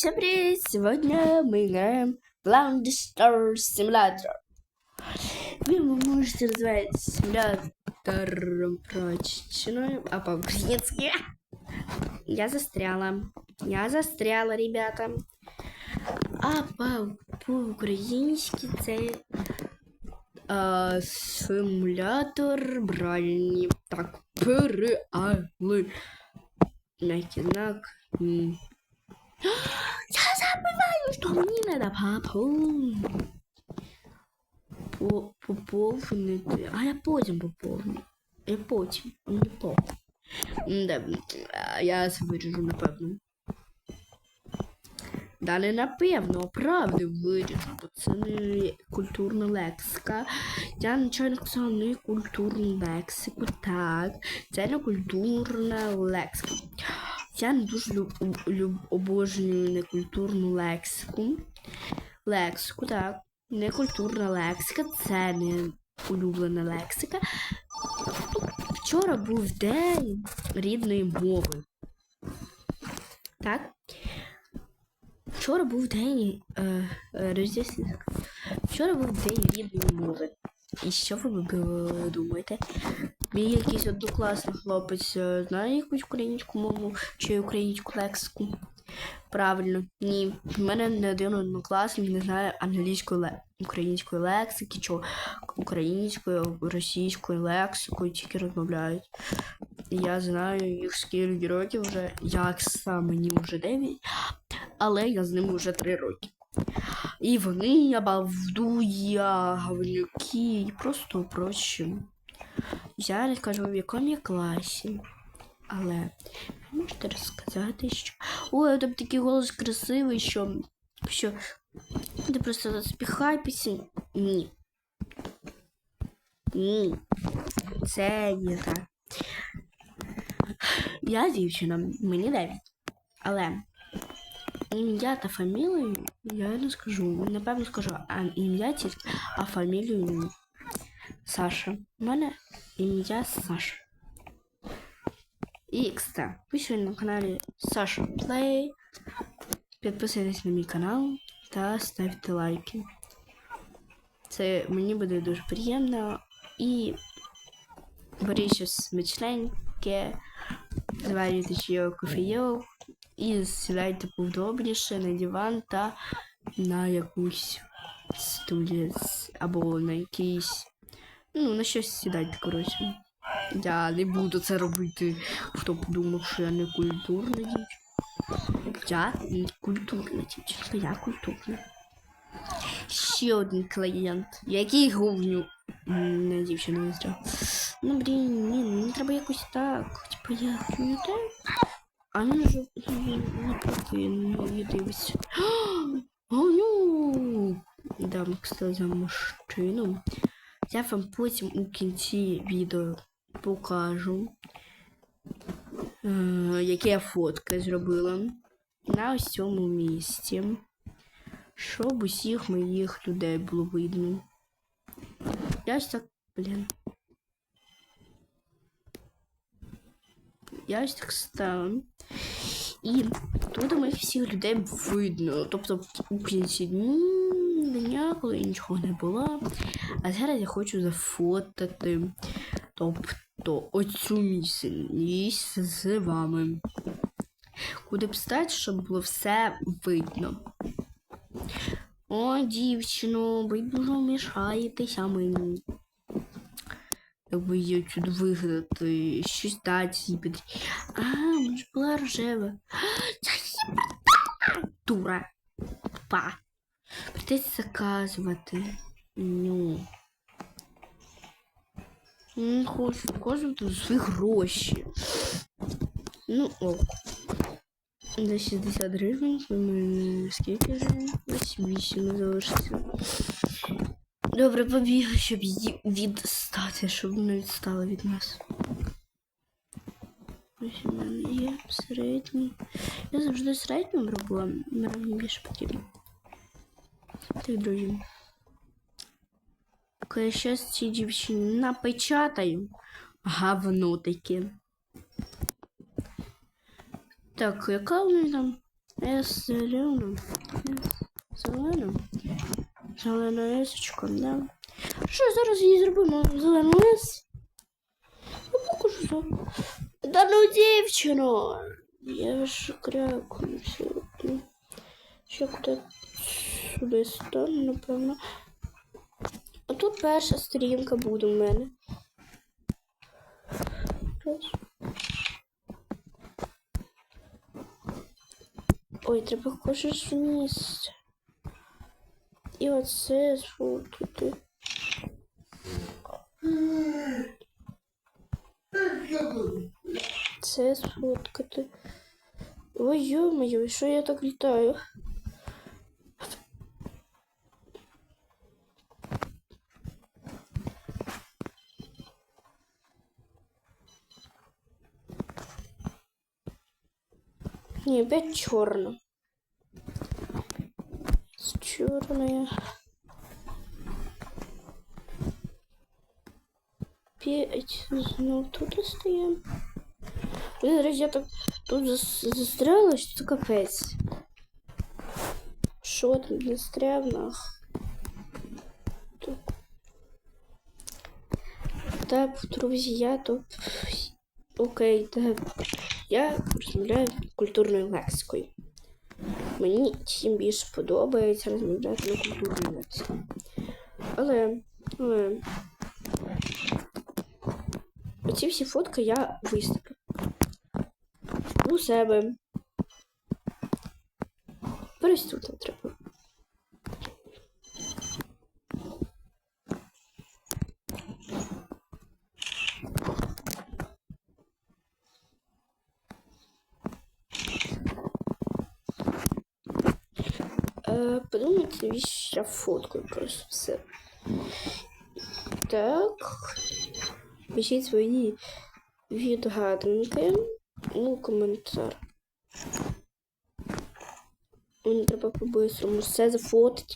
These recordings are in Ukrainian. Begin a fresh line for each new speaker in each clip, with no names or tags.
Всем привет! Сегодня мы играем в Lounge Star Simulator. Вы можете назвать симулятором прочно, а по-украински я застряла. Я застряла, ребята. А по- по-українськи це а, симулятор бральні. Так, переали. Мягкий знак. Я забываю, что мне надо пополнить. По поповнити. А я потім поповню. Я потім, не по. Да, я це виріжу, напевно. Да не напевно, а правди виріжу, бо це не культурна лексика. Я нічого не сказала не культурну лексику. Так, це не культурна лексика. Я не дуже люб, обожнюю некультурну лексику. Лексику, так. Некультурна лексика це не улюблена лексика. Вчора був день рідної мови. Так? Вчора був день. Е, е. Вчора був день рідної мови. І що ви думаєте? Мій якийсь однокласний хлопець е, знає якусь українську мову чи українську лексику? Правильно, ні. В мене не один однокласник не знає англійської української лексики, чи українською, російською лексикою тільки розмовляють. Я знаю їх скільки років вже, як сам мені вже 9, але я з ними вже 3 роки. І вони обалдуя, говнюки, і просто прочі. Я не скажу, в якому я класі. Але ви можете розказати, що. Ой, там такий голос красивий, що. що ти просто спіхай пісень. Ні. Ні. Це не так. Я дівчина, мені 9. Але ім'я та фамілію я не скажу. Напевно скажу а ім'я тільки, а фамілію ні. Саша. У мене ім'я Саша. І кстати, ви сьогодні на каналі Саша Плей. Підписуйтесь на мій канал та ставте лайки. Це мені буде дуже приємно. І беріть щось смачненьке, зварюйте чайок кофейок і сідайте повдобніше на диван та на якусь студію або на якийсь. Ну, на щось сідайте, коротше. Я не буду це робити. Хто подумав, що я не культурна дівчина. Я не культурна дівчина, я культурна. Ще один клієнт. Який говню не дівчина не зря. Ну блін, ні, не треба якось так. Типа я так. А він вже не проти, не дивиться. Говню! Дам, кстати, мужчину. Я вам потім у кінці відео покажу, е, які я фотки зробила на ось цьому місці, щоб усіх моїх людей було видно. Я ось так, блін. Я ось так ставлю. І тут моїх всіх людей видно. Тобто у кінці дня, коли нічого не було. А зараз я хочу зафотати. Тобто оцю місць з вами. Куди б стати, щоб було все видно. О, дівчино, ви дуже мішаєтеся мені. Якби її отсюди вигнати, щось дати їй під... А, може була рожева. Це їбана! Дура. Па. Придеться заказувати. Ну. Не хочу вказувати свої гроші. Ну, ок. За 60 гривень. Ми скільки вже? Десь 8 залишиться. Добре, побігли, щоб її відстати, щоб вона відстала від нас. Ось у мене є середній. Я завжди середнім робила, мені більше потрібно. Так, друзі. Коли щас цій дівчині напечатаю говно таке. Так, яка у неї там зелено. Е, Зелено. Зелена лисочка, да. Що зараз її зробимо? Зелену лис? Я покажу за. Да ну дівчино! Я ж крякую сьогодні. Ще куди сюди стану, напевно. А тут перша сторінка буде в мене. Ой, треба кожен місце. І оце сфоткати. Це сфоткати. Ой, ё-моё, що я так літаю? Не, опять черно. Черная. П'ять знов тут остаємо. Блин, раз я так тут зас- застряла, що це капець. Що там застряв нах? Тут. Так, друзі, я тут. Окей, так. Я розмовляю культурною лексикою. Мені чим більше подобається розмовляти на культурній лексиці. Але, але оці всі фотки я виставлю у себе. Перестути треба. Е, навіщо я фоткаю просто все. Так. Пишіть свої відгадунки у коментар. Мені треба по-бистрому все зафотити.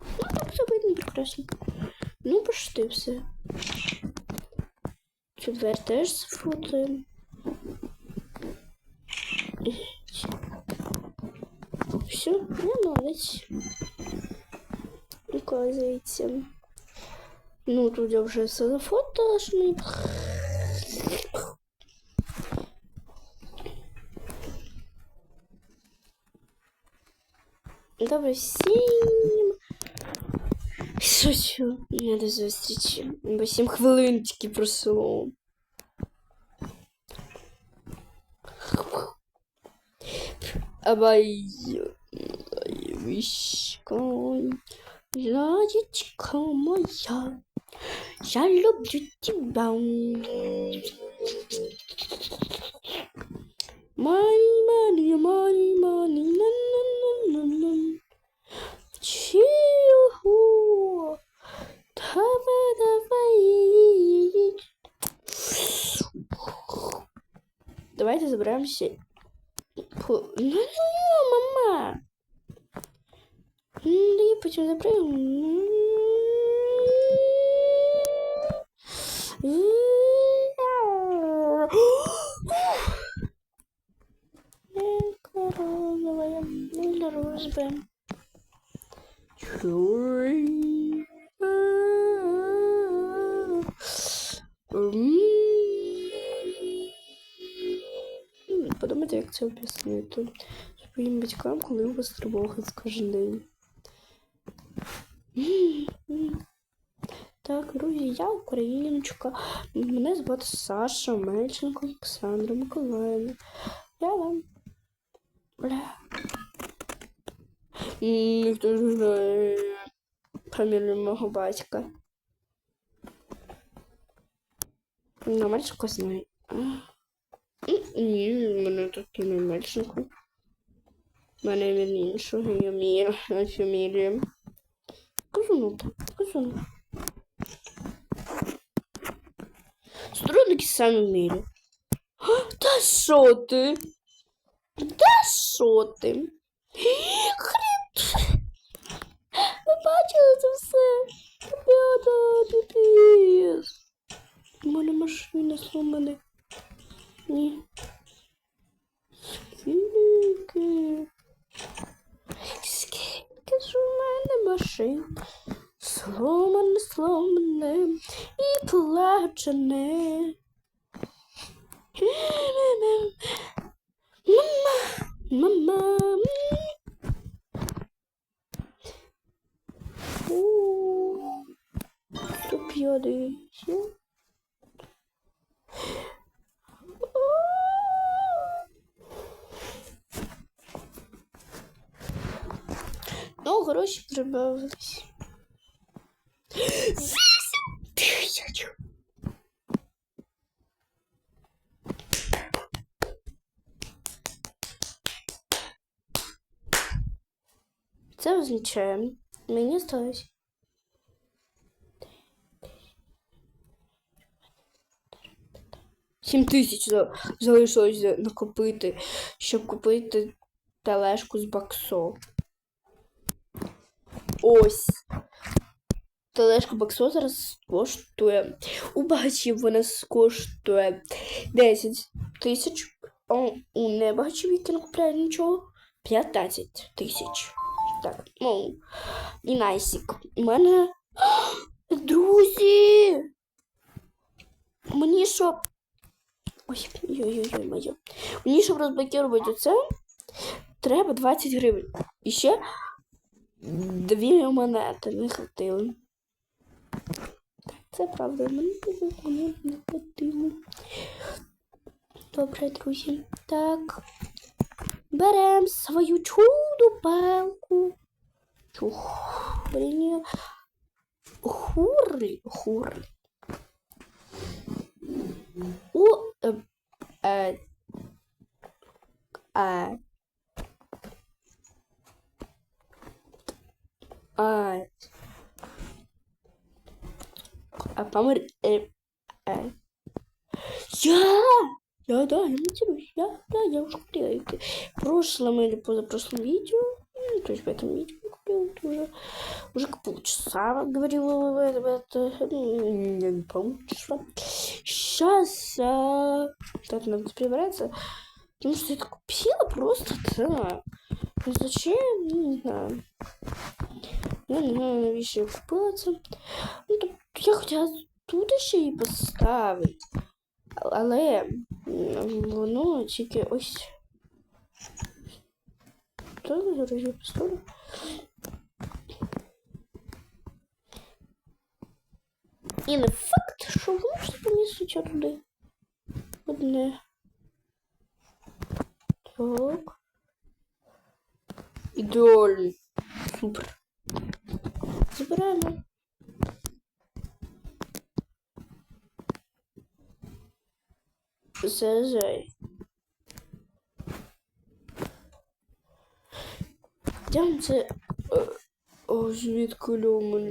Ну, так все видно прекрасно. Ну, почти все. Четвер теж зафотуємо. Все, я молодець. Оказується. Ну, тут я вже все зафотала, що мені. Добре, всім. Шучу. Я до зустрічі. Бо сім хвилин тільки пройшло. Абай. Вишкой. Ладечка моя. Я люблю тебя. Money, money, money, money, на на на на на Чиху. Давай, давай. Давайте забираемся. По... Ну, мама. Ну, я потім заберемо. Коронова дружба. Чуй. Подумайте, як це об'яснити своїм батькам, коли у вас тривога з кожен день. Так, друзі, я україночка. Мене звати Саша Мельченко Олександра Миколаївна. Я вам. Бля. Ніхто не знає фамілію мого батька. Ну, Мельченко знає. Ні, мене тут не Мельченко. Мене він іншого ім'я, фамілія. Кажу, ну ну. Сторонники самі в мірі. Та що ти? Та що ти? Хріп! Ви бачили це все? Ребята, піпіс. У мене машина сломана. Ні. şey. Sloman, sloman, iplacene. Mama, mama. Ooo. Çok iyi гроші прибавились. Вісім. Це означає, мені сталося. Сім тисяч за- залишилось накопити, щоб купити тележку з баксо. Ось. Тележка баксо зараз коштує. У багачів вона коштує 10 тисяч, у небагачів, які не купляють нічого, 15 тисяч. Так, ну, і найсік. У мене. Друзі! Мені щоб. Ой, ой-ой-ой, моє. Мені, щоб розблокувати це, треба 20 гривень. І ще дві монети не хватило. Це правда, мені дві не хватило. Добре, друзі. Так. Берем свою чуду палку. Чух, блін. Хурлі, хурлі. У е, е, е, а, а помер, э, э. Я, я, да, я матерюсь, я, да, я уже купила. В прошлом или позапрошлом видео, ну, то есть в этом видео я уже, уже как полчаса говорила в это, в это, ну, не полчаса. Сейчас, а, так, надо прибраться, потому что я это купила просто. Ну, Зачем? Не знаю. Я не знаю, навіщо я купила це. Ну, тобто я хотіла тут ще її поставити. Але воно тільки ось. То зараз я поставлю. І не факт, що воно ж поміститься туди. Одне. Так. Ідеально. Супер. Забираємо. Заїжджай. Йдемо це. е, О, звідки льоман.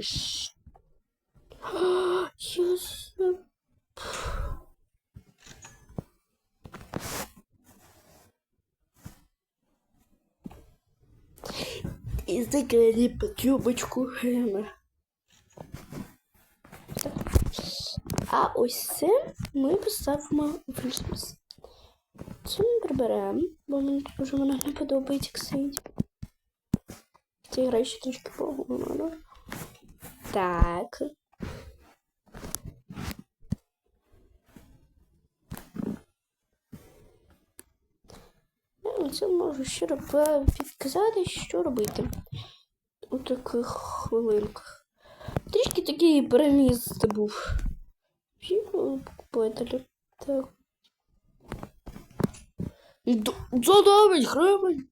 Я заб... І закрили під юбочку грима. А ось це ми поставимо в Christmas. Це ми приберемо, бо мені дуже вона не подобається ксить. Це грає ще трішки погано. Так. Це можу ще підказати, що робити у таких хвилинках. Трішки такий переміст був. Всі покупателі. Так. Задавить хребень. 9 гривень.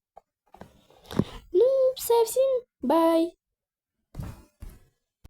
Ну, все, всім бай.